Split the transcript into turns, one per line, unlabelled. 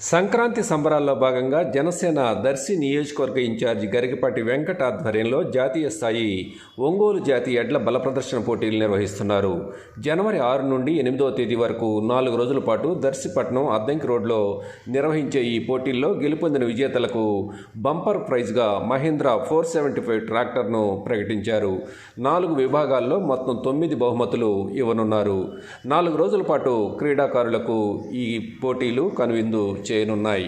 సంక్రాంతి సంబరాల్లో భాగంగా జనసేన దర్శి నియోజకవర్గ ఇన్ఛార్జి గరికపాటి వెంకట ఆధ్వర్యంలో జాతీయ స్థాయి ఒంగోలు జాతీయ ఎడ్ల బల ప్రదర్శన పోటీలు నిర్వహిస్తున్నారు. జనవరి ఆరు నుండి ఎనిమిదవ తేదీ వరకు నాలుగు రోజుల పాటు దర్శిపట్నం అద్దంకి రోడ్లో నిర్వహించే ఈ పోటీల్లో గెలుపొందిన విజేతలకు బంపర్ ప్రైజ్గా మహీంద్రా ఫోర్ సెవెంటీ ఫైవ్ ట్రాక్టర్ను ప్రకటించారు. నాలుగు విభాగాల్లో మొత్తం తొమ్మిది బహుమతులు ఇవ్వనున్నారు. నాలుగు రోజుల పాటు క్రీడాకారులకు ఈ పోటీలు కనువిందు చేయనున్నాయి